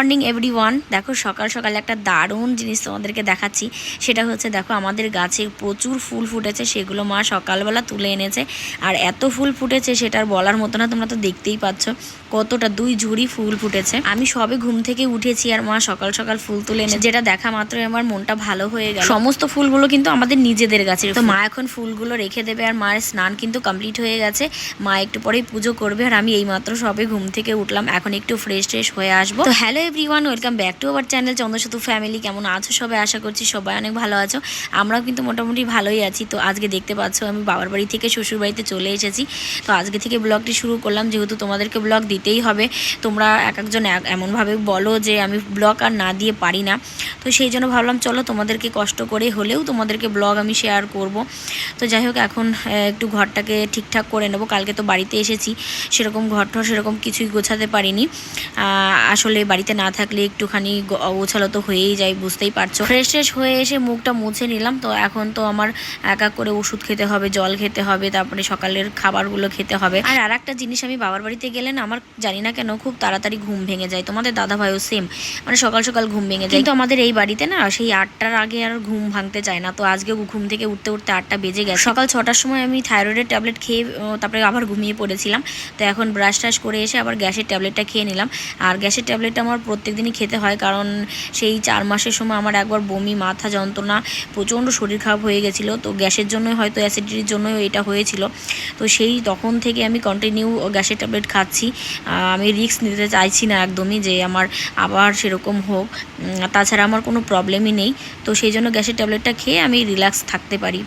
Morning every one দেখো সকাল সকাল একটা দারুণ জিনিস তোমাদেরকে দেখাচ্ছি। সেটা হচ্ছে দেখো আমাদের গাছে প্রচুর ফুল ফুটেছে, সেগুলো মা সকালবেলা তুলে এনেছে। আর এত ফুল ফুটেছে সেটার বলার মতো না, তোমরা তো দেখতেই পাচ্ছ কতটা দুই ঝুড়ি ফুল ফুটেছে। আমি সবে ঘুম থেকে উঠেছি আর মা সকাল সকাল ফুল তুলে এনে যেটা দেখা মাত্রই আমার মনটা ভালো হয়ে গেল। সমস্ত ফুলগুলো কিন্তু আমাদের নিজেদের গাছে তো মা এখন ফুলগুলো রেখে দেবে আর মায়ের স্নান কিন্তু কমপ্লিট হয়ে গেছে। মা একটু পরেই পুজো করবে আর আমি এই মাত্র সবে ঘুম থেকে উঠলাম। এখন একটু ফ্রেশ ট্রেশ হয়ে আসব। তো hello everyone welcome back to our channel Chandrasetu family কেমন আছো সবাই? আশা করছি সবাই অনেক ভালো আছো। আমরাও কিন্তু মোটামুটি ভালোই আছি। তো আজকে দেখতে পাচ্ছ, আমি বাবার বাড়ি থেকে শ্বশুর বাড়িতে চলে এসেছি। তো আজকে থেকে ব্লগটি শুরু করলাম। যেহেতু তোমাদেরকে ব্লগ দিতেই হবে, তোমরা এক একজন এমনভাবে বলো যে আমি ব্লগ আর না দিয়ে পারি না। তো সেই জন্য ভাবলাম, চলো তোমাদেরকে কষ্ট করে হলেও তোমাদেরকে ব্লগ আমি শেয়ার করব। তো যাই হোক, এখন একটু ঘরটাকে ঠিকঠাক করে নেব। কালকে তো বাড়িতে এসেছি। সেরকম ঘর সেরকম কিছুই গোছাতে পারিনি। আসলে বাড়িতে না থাকলে একটুখানি গোছালো তো হয়েই যায়, বুঝতেই পারছ। ফ্রেশ ট্রেশ হয়ে এসে মুখটা মুছে নিলাম, তো এখন তো আমার এক এক করে ওষুধ খেতে হবে, জল খেতে হবে, তারপরে সকালের খাবারগুলো খেতে হবে। আর আর একটা জিনিস আমি বাবার বাড়িতে গেলে না, আমার জানি না কেন খুব তাড়াতাড়ি ঘুম ভেঙে যায়। তোমাদের দাদা ভাইও সেম মানে সকাল সকাল ঘুম ভেঙে যায়। কিন্তু আমাদের এই বাড়িতে না, সেই আটটার আগে আর ঘুম ভাঙতে চায় না, তো আজকে ঘুম থেকে উঠতে উঠতে আটটা বেজে গেছে। সকাল ছটার সময় আমি থাইরয়েডের ট্যাবলেট খেয়ে তারপরে আবার ঘুমিয়ে পড়েছিলাম। তো এখন ব্রাশ টাশ করে এসে আবার গ্যাসের ট্যাবলেটটা খেয়ে নিলাম। আর গ্যাসের ট্যাবলেটটা আমার প্রত্যেক দিনই খেতে হয়, কারণ সেই চার মাসের সময় আমার একবার বমি, মাথা যন্ত্রণা প্রচণ্ড শরীর খারাপ হয়ে গেছিল। তো গ্যাসের জন্যই হয়তো অ্যাসিডিটির জন্যই এটা হয়েছিল। তো সেই তখন থেকে আমি কন্টিনিউ গ্যাসের ট্যাবলেট খাচ্ছি। আমি রিস্ক নিতে চাইছি না একদমই যে আমার আবার সেরকম হোক। তাছাড়া আমার কোনো প্রবলেমই নেই। তো সেই জন্য গ্যাসের ট্যাবলেটটা খেয়ে আমি রিল্যাক্স থাকতে পারি।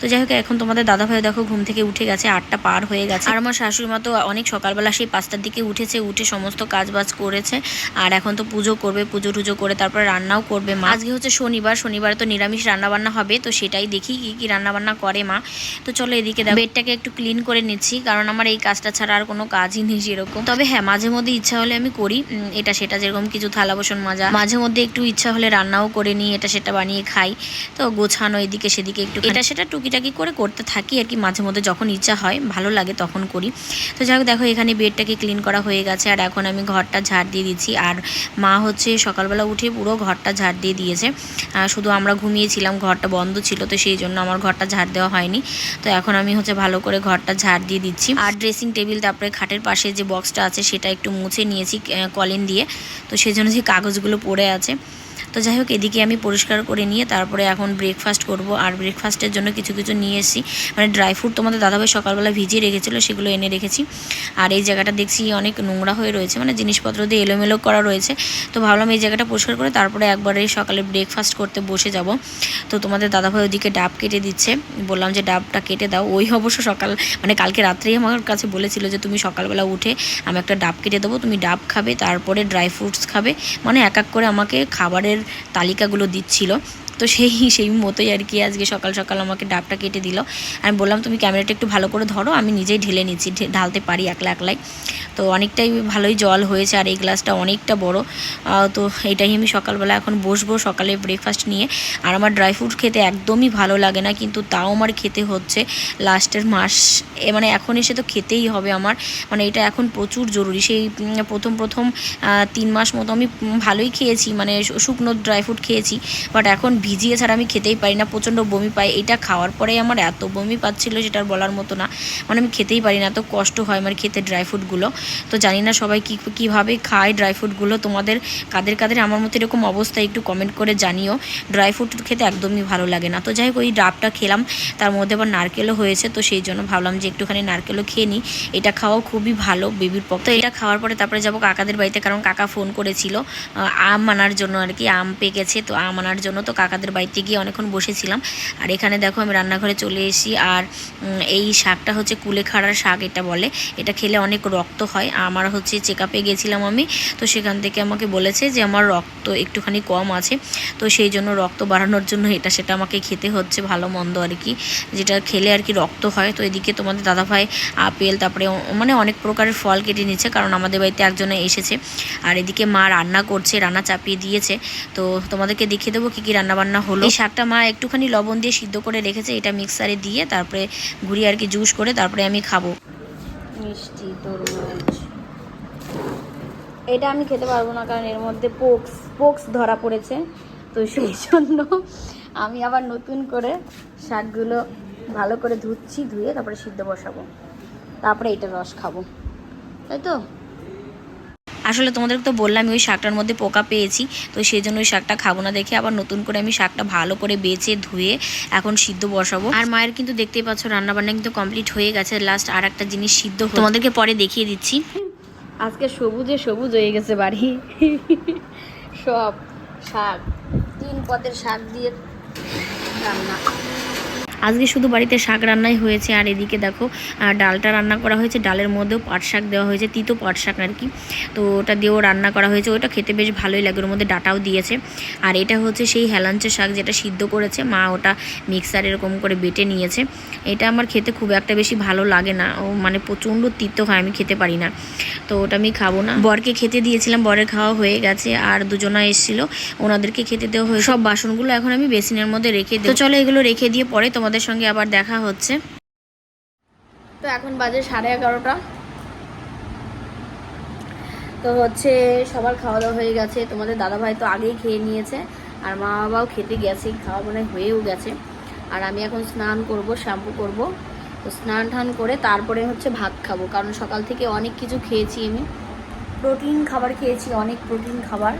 তো যাই হোক, এখন তোমাদের দাদা ভাই দেখো ঘুম থেকে উঠে গেছে, আটটা পার হয়ে গেছে। আর আমার শাশুড়ি মা তো অনেক সকালবেলা সেই পাঁচটার দিকে উঠেছে, উঠে সমস্ত কাজ বাজ করেছে। আর এখন তো পুজো করবে, পুজো টুজো করে তারপরে রান্নাও করবে মা। আজকে হচ্ছে শনিবার শনিবার তো নিরামিষ রান্না বান্না হবে, তো সেটাই দেখি কি কি রান্না বান্না করে মা। তো চলো এদিকে দেখো। বেডটাকে একটু ক্লিন করে নিচ্ছি, কারণ আমার এই কাজটা ছাড়া আর কোনো কাজই নেই সেরকম। তবে হ্যাঁ মাঝে মধ্যে ইচ্ছা হলে আমি করি এটা সেটা যেরকম কিছু থালা বাসন মাজা। মাঝে মধ্যে একটু ইচ্ছা হলে রান্নাও করে নিই, এটা সেটা বানিয়ে খাই। তো গোছানো এদিকে সেদিকে একটু এটা সেটা টুকিটাকি করে করতে থাকি আর কি, মাঝে মধ্যে যখন ইচ্ছা হয়, ভালো লাগে তখন করি। তো যাই হোক, দেখো এখানে বেডটাকে ক্লিন করা হয়ে গেছে, আর এখন আমি ঘরটা ঝাড় দিয়ে দিচ্ছি। আর মা হচ্ছে সকালবেলা উঠে পুরো ঘরটা ঝাড় দিয়ে দিয়েছে। শুধু আমরা ঘুমিয়েছিলাম, ঘরটা বন্ধ ছিল, তো সেই জন্য আমার ঘরটা ঝাড় দেওয়া হয়নি। তো এখন আমি হচ্ছে ভালো করে ঘরটা ঝাড় দিয়ে দিচ্ছি। আর ড্রেসিং টেবিল তারপরে খাটের পাশে যে বক্সটা আছে, সেটা একটু মুছে নিয়েছি কলিন দিয়ে। তো সেই জন্য যে কাগজগুলো পড়ে আছে। তো যাই হোক, এদিকে আমি পরিষ্কার করে নিয়ে তারপরে এখন ব্রেকফাস্ট করব। আর ব্রেকফাস্টের জন্য কিছু কিছু নিয়ে এসেছি। মানে ড্রাই ফ্রুট তোমাদের দাদাভাই সকালবেলা ভিজিয়ে রেখেছিলো, সেগুলো এনে রেখেছি। আর এই জায়গাটা দেখছি অনেক নোংরা হয়ে রয়েছে। মানে জিনিসপত্র দিয়ে এলোমেলো করা রয়েছে। তো ভাবলাম এই জায়গাটা পরিষ্কার করে তারপরে একবারে সকালে ব্রেকফাস্ট করতে বসে যাব। তো তোমাদের দাদাভাই ওদিকে ডাব কেটে দিচ্ছে। বললাম যে, ডাবটা কেটে দাও। ওই অবশ্য সকাল মানে কালকে রাত্রেই আমার কাছে বলেছিল যে, তুমি সকালবেলা উঠে আমি একটা ডাব কেটে দেবো। তুমি ডাব খাবে, তারপরে ড্রাই ফ্রুটস খাবে। মানে এক এক করে আমাকে খাবারের তালিকাগুলো দিচ্ছিল। তো সেই সেই মতোই আর কি আজকে সকাল সকাল আমাকে ডাবটা কেটে দিল। আমি বললাম, তুমি ক্যামেরাটা একটু ভালো করে ধরো, আমি নিজেই ঢেলে নিচ্ছি ঢালতে পারি একলা একলাই। তো অনেকটাই ভালোই জল হয়েছে আর এই গ্লাসটা অনেকটা বড়। তো এটাই আমি সকালবেলা এখন বসবো সকালে ব্রেকফাস্ট নিয়ে। আর আমার ড্রাই ফ্রুট খেতে একদমই ভালো লাগে না, কিন্তু তাও আমার খেতে হচ্ছে। লাস্টের মাস, এ মানে এখন এসে তো খেতেই হবে আমার। মানে এটা এখন প্রচুর জরুরি। সেই প্রথম প্রথম তিন মাস মতো আমি ভালোই খেয়েছি। মানে শুকনো ড্রাই ফ্রুট খেয়েছি বাট এখন ভিজিয়ে ছাড়া আমি খেতেই পারি না, প্রচণ্ড বমি পাই এটা খাওয়ার পরে আমার এত বমি পাচ্ছিল সেটার বলার মতো না। মানে আমি খেতেই পারি না, এত কষ্ট হয় আমার খেতে ড্রাই ফ্রুটগুলো তো জানি না সবাই কী, কীভাবে খায় ড্রাই ফ্রুটগুলো তোমাদের কাদের কাদের আমার মতো এরকম অবস্থা একটু কমেন্ট করে জানিও। ড্রাই ফ্রুট খেতে একদমই ভালো লাগে না। তো যাই হোক, ওই ডাবটা খেলাম। তার মধ্যে আবার নারকেলও হয়েছে, তো সেই জন্য ভাবলাম যে একটুখানি নারকেলও খেয়ে নিই। এটা খাওয়াও খুবই ভালো বেবির পক্ষ। তো এটা খাওয়ার পরে তারপরে যাব কাকাদের বাড়িতে, কারণ কাকা ফোন করেছিল আম আনার জন্য আর কি, আম পেকেছে। তো আম আনার জন্য তো কাকাদের বাড়িতে গিয়ে অনেকক্ষণ বসেছিলাম। আর এখানে দেখো আমি রান্নাঘরে চলে এসেছি। আর এই শাকটা হচ্ছে কুলেখাড়ার শাক এটা বলে। এটা খেলে অনেক রক্ত হয়। আমার হচ্ছে চেক আপে গেছিলাম আমি। তো সেখান থেকে আমাকে বলেছে যে আমার রক্ত একটুখানি কম আছে। তো সেই জন্য রক্ত বাড়ানোর জন্য এটা সেটা আমাকে খেতে হচ্ছে ভালো মন্দ আর কি। যেটা খেলে আর কি রক্ত হয়। তো এদিকে তোমাদের দাদাভাই আপেল, তারপরে মানে অনেক প্রকারের ফল কেটে নিচ্ছে কারণ আমাদের বাড়িতে একজনে এসেছে। আর এদিকে মা রান্না করছে, রান্না চাপিয়ে দিয়েছে। তো তোমাদেরকে দেখিয়ে দেবো কী কী রান্না বান্না হলো। এই শাকটা মা একটুখানি লবণ দিয়ে সিদ্ধ করে রেখেছে এটা মিক্সারে দিয়ে তারপরে ঘুরিয়ে আর কি জুস করে তারপরে আমি খাব। মিষ্টি তরমুজ। এটা আমি খেতে পারব না কারণ এর মধ্যে পোক্স পোক্স ধরা পড়েছে। তো সেই জন্য আমি আবার নতুন করে শাকগুলো ভালো করে ধুচ্ছি ধুয়ে তারপরে সিদ্ধ বসাবো। তারপরে এটা রস খাব। তাই তো? আসলে তোমাদের তো বললাম, ওই শাকটার মধ্যে পোকা পেয়েছি, তো সেই জন্য ওই শাকটা খাব না দেখে আবার নতুন করে আমি শাকটা ভালো করে বেছে ধুয়ে এখন সিদ্ধ বসাবো। আর মায়ের কিন্তু দেখতেই পাচ্ছ রান্না বান্না কিন্তু কমপ্লিট হয়ে গেছে। লাস্ট আর একটা জিনিস সিদ্ধ তোমাদেরকে পরে দেখিয়ে দিচ্ছি। আজকে সবুজে সবুজ হয়ে গেছে বাড়ি। সব শাক, তিন পদের শাক দিয়ে রান্না। আজকে শুধু বাড়িতে শাক রান্নাই হয়েছে, আর এদিকে দেখো ডালটা রান্না করা হয়েছে, ডালের মধ্যেও পাট শাক দেওয়া হয়েছে, তিতো পাট শাক আর কি। তো ওটা দিয়েও রান্না করা হয়েছে, ওটা খেতে বেশ ভালোই লাগে, ওর মধ্যে ডাটাও দিয়েছে। আর এটা হচ্ছে সেই হেলাঞ্চা শাক যেটা সিদ্ধ করেছে, মা ওটা মিক্সার এরকম করে বেটে নিয়েছে। এটা আমার খেতে খুব একটা বেশি ভালো লাগে না, ও মানে প্রচণ্ড তিতো হয়, আমি খেতে পারি না। তো ওটা আমি খাব না। বরকে খেতে দিয়েছিলাম, বরের খাওয়া হয়ে গেছে, আর দুজনা এসেছিল, ওনাদেরকে খেতে দেওয়া হয়ে সব বাসনগুলো এখন আমি বেসিনের মধ্যে রেখে তো চলো এগুলো রেখে দিয়ে পরে তোমাদের সঙ্গে আবার দেখা হচ্ছে। তো এখন বাজে সাড়ে এগারোটা। তো হচ্ছে সবার খাওয়া দাওয়া হয়ে গেছে। তোমাদের দাদাভাই তো আগেই খেয়ে নিয়েছে আর মা বাবাও খেতে গেছে, খাওয়া মানে হয়েও গেছে। আর আমি এখন স্নান করব, শ্যাম্পু করব। তো স্নান টান করে তারপরে হচ্ছে ভাত খাব। কারণ সকাল থেকে অনেক কিছু খেয়েছি আমি। প্রোটিন খাবার খেয়েছি, অনেক প্রোটিন খাবার।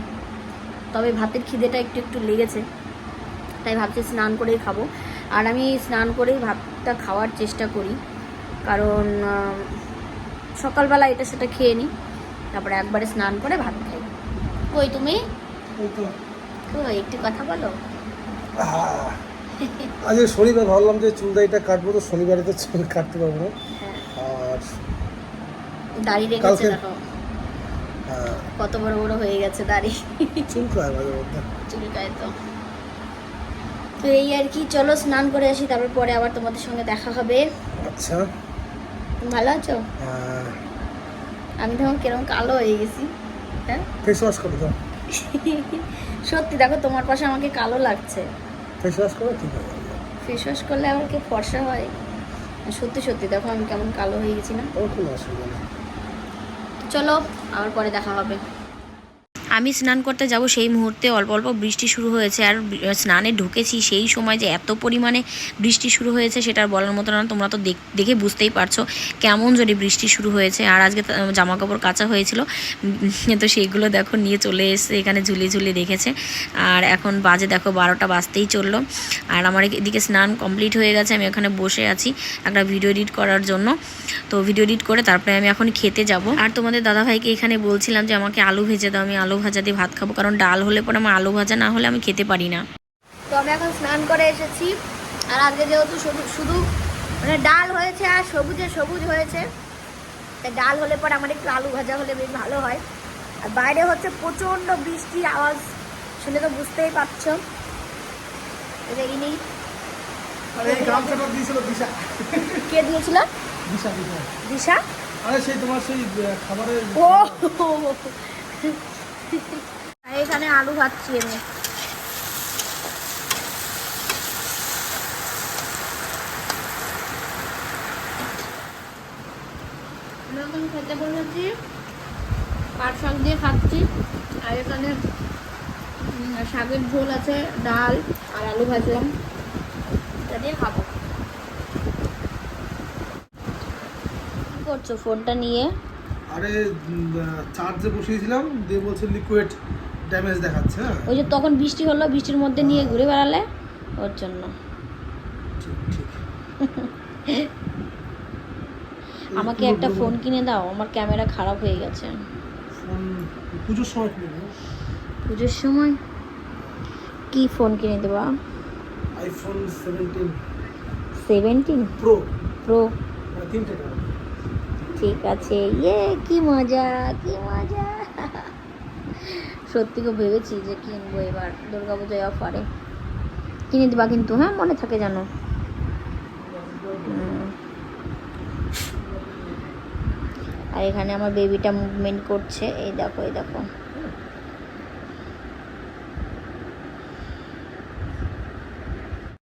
তবে ভাতের খিদেটা একটু একটু লেগেছে। তাই ভাবছি স্নান করেই খাব। আর আমি স্নান করেই ভাতটা খাওয়ার চেষ্টা করি। কারণ সকালবেলা এটা সেটা খেয়ে নিই তারপরে একবারে স্নান করে ভাত খাই। কই তুমি? কই একটু কথা বলো। আজকে শনিবার ভাবলাম যে চুল দাড়িটা কাটবো তো শনিবারে তো চুল কাটতে পারব না। হ্যাঁ। আর দাড়ি রেখেছে দেখো। হ্যাঁ, কত বড় বড় হয়ে গেছে দাড়ি। চুল কায় মাঝে মধ্যে। চুলকায় তো। তো এই আর কি চলো স্নান করে আসি তারপর পরে আবার তোমাদের সঙ্গে দেখা হবে। আচ্ছা। ভালো আছো? আমি তখন কীরকম কালো হয়ে গেছি। হ্যাঁ? ফেস ওয়াশ করে দাও সত্যি দেখো তোমার পাশে আমাকে কালো লাগছে। ফেস ওয়াশ করে ঠিক আছে। ফেস ওয়াশ করলে আবার কি ফর্সা হয়। সত্যি সত্যি দেখো আমি কেমন কালো হয়ে গেছি না। ওর কোনো অসুবিধা নেই চলো আবার পরে দেখা হবে। আমি স্নান করতে যাব সেই মুহূর্তে অল্প অল্প বৃষ্টি শুরু হয়েছে আর স্নানে ঢুকেছি সেই সময় যে এত পরিমাণে বৃষ্টি শুরু হয়েছে সেটা বলার মতো না, তোমরা তো দেখ- বুঝতেই পারছ কেমন জোরে বৃষ্টি শুরু হয়েছে। আর আজকে জামা কাপড় কাচা হয়েছিল তো সেইগুলো দেখো নিয়ে চলে এসে এখানে ঝুলিয়ে ঝুলিয়ে রেখেছে। আর এখন বাজে দেখো বারোটা বাজতেই চলল। আর আমার এদিকে স্নান কমপ্লিট হয়ে গেছে, আমি এখানে বসে আছি একটা ভিডিও এডিট করার জন্য। তো ভিডিও এডিট করে তারপরে আমি এখন খেতে যাব। আর তোমাদের দাদাভাইকে এখানে বলছিলাম যে আমাকে আলু ভেজে দাও, আমি আলু ভাজা দিয়ে ভাত খাব কারণ ডাল হলে পরে আমার আলু ভাজা না হলে আমি খেতে পারি না। তো আমি এখন স্নান করে এসেছি। আর আজকে যেহেতু শুধু শুধু মানে ডাল হয়েছে আর সবুজে সবুজ হয়েছে তাই ডাল হলে পরে আমার একটু আলু ভাজা হলে বেশ ভালো হয়। আর বাইরে হচ্ছে প্রচণ্ড বৃষ্টির আওয়াজ শুনে তো বুঝতেই পারছ। এটা ইনি আরে এই গামছাটা দিয়েছিল দিশা। কে দিয়েছিল? দিশা দিশা। আরে সেই তোমার সেই খাবারের ও এখানে আলু ভাজছি আমি। এখন খেতে বসেছি, পাট শাক দিয়ে খাচ্ছি। আর এখানে শাকের ঝোল আছে, ডাল আর আলু ভাজলাম। এটা দিয়ে খাব। করছ ফোনটা নিয়ে? আরে চার্জে বসিয়েছিলাম দিয়ে বলছে লিকুইড ড্যামেজ দেখাচ্ছে হ্যাঁ? ওই যে তখন বৃষ্টি হলো বৃষ্টির মধ্যে নিয়ে ঘুরে বেড়ালে ওর জন্য। আমাকে একটা ফোন কিনে দাও আমার ক্যামেরা খারাপ হয়ে গেছে। ফোন পুজোর সময় কিনে পুজোর সময়? কি ফোন কিনে দেবা? IPhone seventeen seventeen pro pro তিনটে ঠিক আছে। ইয়ে কি মজা কি মজা। সত্যি খুব ভেবেছি যে কিনবো এবার। দুর্গাপূজায় অফারে কিনে দেবা কিন্তু হ্যাঁ মনে থাকে যেন। আর এখানে আমার বেবিটা মুভমেন্ট করছে। এই দেখো এই দেখো।